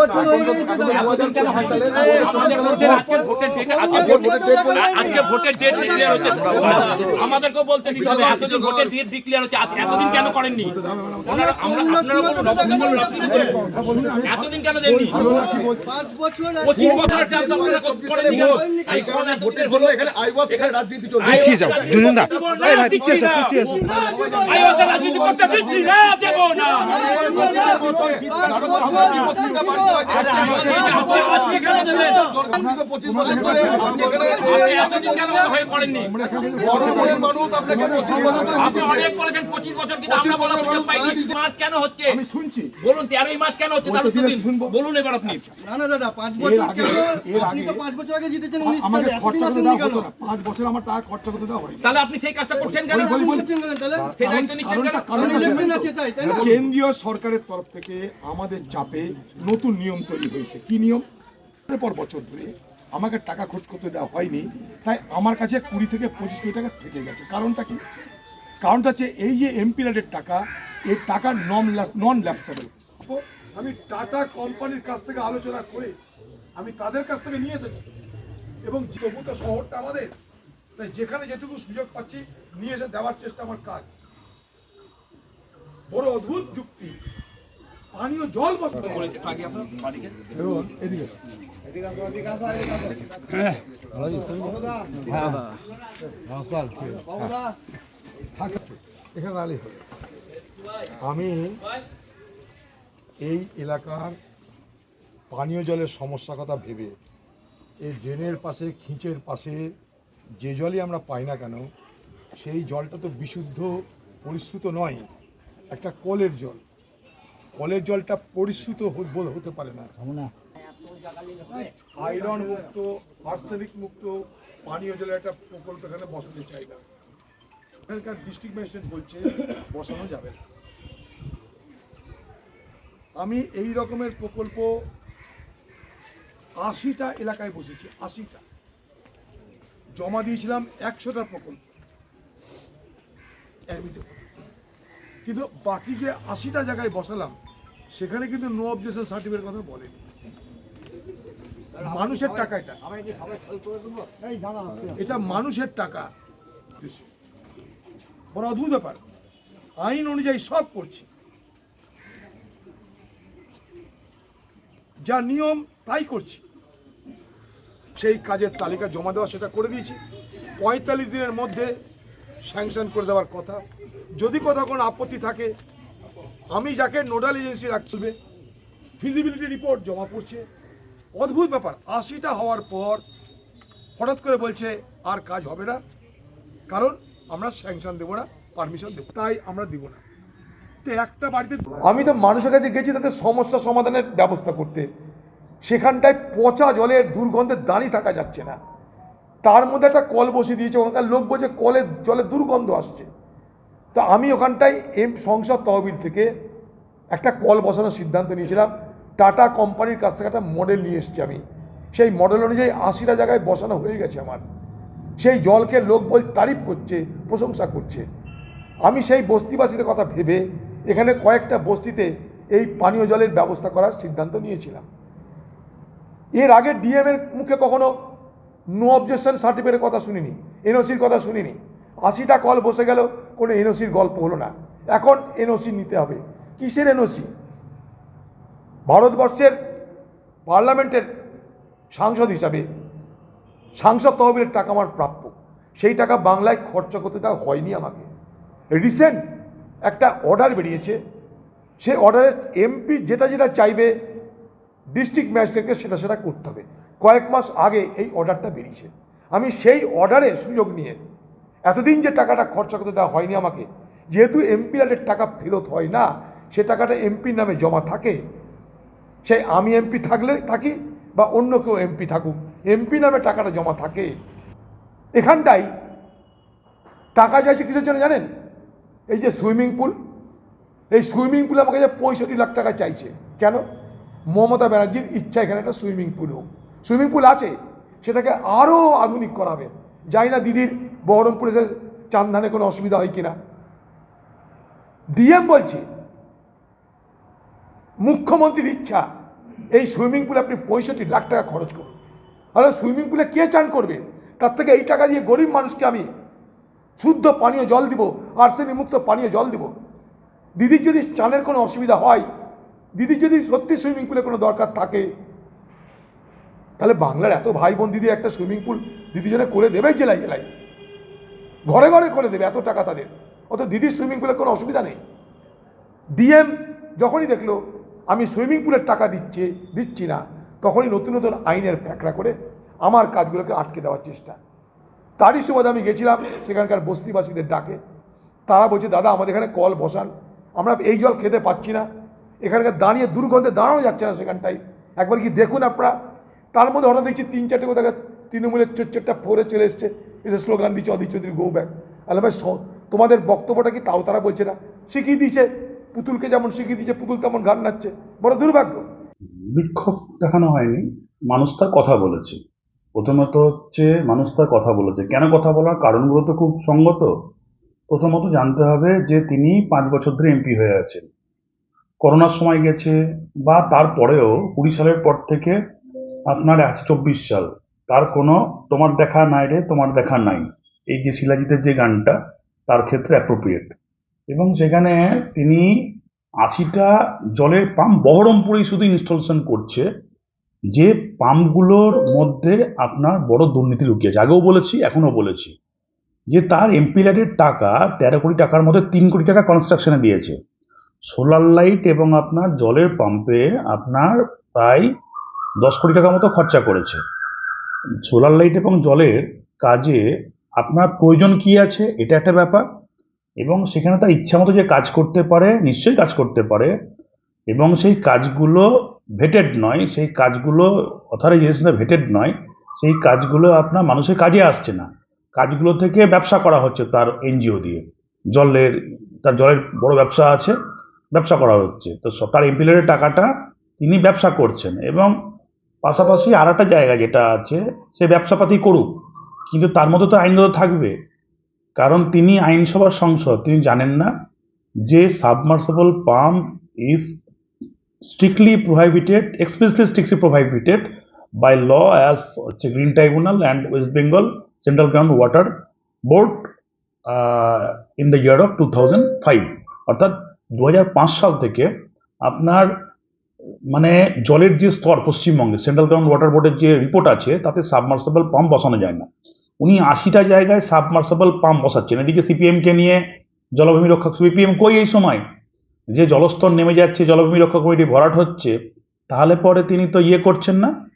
বছর হয়ে গেছে আজকে ভোটের ডেট আজকে ভোটের আজকে ভোটের ডেট ডিক্লেয়ার হচ্ছে। আমাদেরকেও বলতে দিতে হবে এতদিন ভোটের ডেট ডিক্লেয়ার হচ্ছে এতদিন কেন করেননি? এতদিন কেন দেননি? পাঁচ বছর পঁচিশ করোনা ভোটের জন্য এখানে আইওয়াস এখানে রাজনীতি চলছে। পিছিয়ে যাও জুনুদা এই ভাই পিছিয়ে এসো পিছিয়ে এসো আইওয়াসের রাজনীতি করতে দিচ্ছি না দেবো না। আপনি পাঁচ বছর আগে জিতেছেন আমার তাহলে আপনি সেই কাজটা করছেন কেন কেন্দ্রীয় সরকারের তরফ থেকে আমাদের চাপে নতুন নিয়ম তৈরি হয়েছে। কি নিয়ম? পর বছর ধরে আমাকে টাকা খোঁজ করতে দেওয়া হয়নি, তাই আমার কাছে কুড়ি থেকে পঁচিশ কোটি টাকা থেকে গেছে। কারণটা কি? কারণটা হচ্ছে এই যে এমপি ল্যাডের টাকা, এই টাকা নন নন ল্যাপসেবল আমি টাটা কোম্পানির কাছ থেকে আলোচনা করে আমি তাদের কাছ থেকে নিয়ে এসেছি। এবং তবু তো শহরটা আমাদের, তাই যেখানে যেটুকু সুযোগ পাচ্ছি নিয়ে এসে দেওয়ার চেষ্টা আমার কাজ। বড় অদ্ভুত যুক্তি। পানীয় জল বসাতে এবং এদিকে। থাক আছে। এখানে দাঁড়ালেই হবে। আমি এই এলাকার পানীয় জলের সমস্যা কথা ভেবে এই ড্রেনের পাশে খিঁচের পাশে যে জলই আমরা পাই না কেন সেই জলটা তো বিশুদ্ধ পরিশ্রুত নয় একটা কলের জল। কলের জলটা পরিশ্রুত হতে পারে না। আয়রন মুক্ত আর্সেনিক মুক্ত পানীয় জলের একটা প্রকল্প এখানে বসাতে চাই না। এখানকার ডিস্ট্রিক্ট ম্যাজিস্ট্রেট বলছে বসানো যাবে না। আমি এই রকমের প্রকল্প আশিটা এলাকায় বসেছি আশিটা। জমা দিয়েছিলাম একশোটা প্রকল্প। কিন্তু বাকি যে আশিটা জায়গায় বসালাম সেখানে কিন্তু নো অবজেকশন সার্টিফিকেট কথা বলেনি। মানুষের টাকা এটা। এটা মানুষের টাকা। বড় অদ্ভুত ব্যাপার। আইন অনুযায়ী সব করছি। যা নিয়ম তাই করছি। সেই কাজের তালিকা জমা দেওয়া সেটা করে দিয়েছি। পঁয়তাল্লিশ দিনের মধ্যে স্যাংশন করে দেওয়ার কথা। যদি কোথাও কোনো আপত্তি থাকে আমি যাকে নোডাল এজেন্সি রাখবে ফিজিবিলিটি রিপোর্ট জমা পড়ছে। অদ্ভুত ব্যাপার, আশিটা হওয়ার পর হঠাৎ করে বলছে, আর কাজ হবে না। কারণ আমরা স্যাংশন দেবো না পারমিশন দেবো তাই আমরা দিব না। তো একটা বাড়িতে আমি তো মানুষের কাছে গেছি তাদের সমস্যা সমাধানের ব্যবস্থা করতে। সেখানটায় পচা জলের দুর্গন্ধে দাঁড়িয়ে থাকা যাচ্ছে না। তার মধ্যে একটা কল বসিয়ে দিয়েছে, ওখানকার লোক বলছে, কলের জলের দুর্গন্ধ আসছে। তা আমি ওখানটায় এম সংসদ তহবিল থেকে একটা কল বসানোর সিদ্ধান্ত নিয়েছিলাম। টাটা কোম্পানির কাছ থেকে একটা মডেল নিয়ে এসেছি আমি। সেই মডেল অনুযায়ী আশিটা জায়গায় বসানো হয়ে গেছে আমার। সেই জলকে লোক বল তারিফ করছে, প্রশংসা করছে। আমি সেই বস্তিবাসীদের কথা ভেবে এখানে কয়েকটা বস্তিতে এই পানীয় জলের ব্যবস্থা করার সিদ্ধান্ত নিয়েছিলাম। এর আগে ডিএম এর মুখে কখনো নো অবজেকশন সার্টিফিকেটের কথা শুনিনি এনওসির কথা শুনিনি। আশিটা কল বসে গেল, কোনো এনওসির গল্প হলো না। এখন এনওসি নিতে হবে। কিসের এনওসি? ভারতবর্ষের পার্লামেন্টের সাংসদ হিসাবে সাংসদ তহবিলের টাকা আমার প্রাপ্য। সেই টাকা বাংলায় খরচা করতে দেওয়া হয়নি আমাকে। রিসেন্ট একটা অর্ডার বেরিয়েছে। সেই অর্ডারে এমপি যেটা যেটা চাইবে, ডিস্ট্রিক্ট ম্যাজিস্ট্রেটকে সেটা সেটা করতে হবে। কয়েক মাস আগে এই অর্ডারটা বেরিয়েছে। আমি সেই অর্ডারের সুযোগ নিয়ে এতদিন যে টাকাটা খরচা করতে দেওয়া হয়নি আমাকে, যেহেতু এমপি টাকা ফেরত হয় না, সে টাকাটা এমপির নামে জমা থাকে। সেই আমি এমপি থাকলে, থাকি বা অন্য কেউ এমপি থাকুক এমপি নামে টাকাটা জমা থাকে। এখানটাই টাকা চাইছে কিসের জন্য জানেন? এই যে সুইমিং পুল, এই সুইমিং পুল আমাকে যে পঁয়ষট্টি লাখ টাকা চাইছে। কেন? মমতা ব্যানার্জির ইচ্ছা এখানে একটা সুইমিং পুল হোক। সুইমিং পুল আছে, সেটাকে আরও আধুনিক করাবে। যাই না দিদির বহরমপুর এসে চান্দানে কোনো অসুবিধা হয় কিনা? ডিএম বলছে, মুখ্যমন্ত্রীর ইচ্ছা, এই সুইমিং পুলে আপনি পঁয়ষট্টি লাখ টাকা খরচ করুন। আর সুইমিং পুলে কে চান করবে? তার থেকে এই টাকা দিয়ে গরিব মানুষকে আমি শুদ্ধ পানীয় জল দিব, আর্সেনিক মুক্ত পানীয় জল দিব। দিদির যদি চানের কোনো অসুবিধা হয় দিদির যদি সত্যি সুইমিং পুলে কোনো দরকার থাকে, তাহলে বাংলার এত ভাই বোন দিদি একটা সুইমিং পুল দিদি জন্য করে দেবে জেলায় জেলায়। ঘরে ঘরে করে দেবে, এত টাকা তাদের। অত দিদির সুইমিং পুলে কোনো অসুবিধা নেই। ডিএম যখনই দেখল, আমি সুইমিং পুলের টাকা দিচ্ছে, দিচ্ছি না, তখনই নতুন নতুন আইনের ফ্যাকড়া করে আমার কাজগুলোকে আটকে দেওয়ার চেষ্টা। তারই সুবাদে আমি গেছিলাম, সেখানকার বস্তিবাসীদের ডাকে। তারা বলছে, দাদা, আমাদের এখানে কল বসান। আমরা এই জল খেতে পাচ্ছি না। এখানকার দাঁড়িয়ে দুর্গন্ধে দাঁড়ানো যাচ্ছে না সেখানটায়। একবার কি দেখুন আপনারা। তার মধ্যে হঠাৎ দেখছি তিন চারটে কোথাও তৃণমূলের চোর চোরটা ফোরে চলে এসছে। এসে স্লোগান দিচ্ছে অদিত চৌধুরী গো ব্যাক আলে ভাই তোমাদের বক্তব্যটা কি তাও তারা বলছে না? শিখিয়ে দিয়েছে, পুতুলকে যেমন শিখিয়ে দিয়েছে, পুতুল তেমন গান নাচছে। বড় দুর্ভাগ্য। বিক্ষোভ দেখানো হয়নি, মানুষ তার কথা বলেছে। প্রথমত হচ্ছে, মানুষ তার কথা বলেছে। কেন কথা বলার? কারণগুলো তো খুব সঙ্গত। প্রথমত জানতে হবে যে তিনি পাঁচ বছর ধরে এমপি হয়ে আছেন। করোনার সময় গেছে, বা তারপরেও কুড়ি সালের পর থেকে আপনার একশো চব্বিশ সাল। তার কোনো তোমার দেখা নাই রে, তোমার দেখা নাই। এই যে শিলাজিতের যে গানটা, তার ক্ষেত্রে অ্যাপ্রোপ্রিয়েট এবং সেখানে তিনি আশিটা জলের পাম্প বহরমপুরেই শুধু ইনস্টলেশন করছে, যে পাম্পগুলোর মধ্যে আপনার বড় দুর্নীতি লুকিয়েছে। আগেও বলেছি, এখনও বলেছি। যে তার এমপি ল্যাডের টাকা তেরো কোটি টাকার মধ্যে তিন কোটি টাকা কনস্ট্রাকশনে দিয়েছে। সোলার লাইট এবং আপনার জলের পাম্পে আপনার প্রায় দশ কোটি টাকার মতো খরচা করেছে। সোলার লাইট এবং জলের কাজে আপনার প্রয়োজন কি আছে, এটা একটা ব্যাপার। এবং সেখানে তার ইচ্ছা মতো যে কাজ করতে পারে, নিশ্চয়ই কাজ করতে পারে। এবং সেই কাজগুলো ভেটেড নয়, সেই কাজগুলো অথরাইজেশনে ভেটেড নয়, সেই কাজগুলো আপনার মানুষের কাজে আসছে না। কাজগুলো থেকে ব্যবসা করা হচ্ছে তার এনজিও দিয়ে। জলের, তার জলের বড় ব্যবসা আছে, ব্যবসা করা হচ্ছে। তো তার এমপিলের টাকাটা তিনি ব্যবসা করছেন এবং পাশাপাশি আর একটা জায়গা যেটা আছে সে ব্যবসাপাতি করুক কিন্তু তার মধ্যে তো আইনগত থাকবে। কারণ তিনি আইনসভার সংসদ তিনি জানেন না যে submersible pump is strictly prohibited, explicitly strictly prohibited by law as হচ্ছে green tribunal and West Bengal Central Ground Water Board in the year of two thousand five. অর্থাৎ দু হাজার পাঁচ সাল থেকে আপনার মানে জলের যে স্তর পশ্চিমবঙ্গে সেন্ট্রাল গ্রাউন্ড ওয়াটার বোর্ডের যে রিপোর্ট আছে, তাতে সাবমার্সেবল পাম্প বসানো যায় না। উনি আশিটা জায়গায় সাবমার্সেবল পাম্প বসাচ্ছেন। এদিকে সিপিএমকে নিয়ে জলভূমি রক্ষা সিপিএম কই এই সময়? যে জলস্তর নেমে যাচ্ছে, জলভূমি রক্ষা কমিটি ভরাট হচ্ছে, তাহলে পরে তিনি তো ইয়ে করছেন না?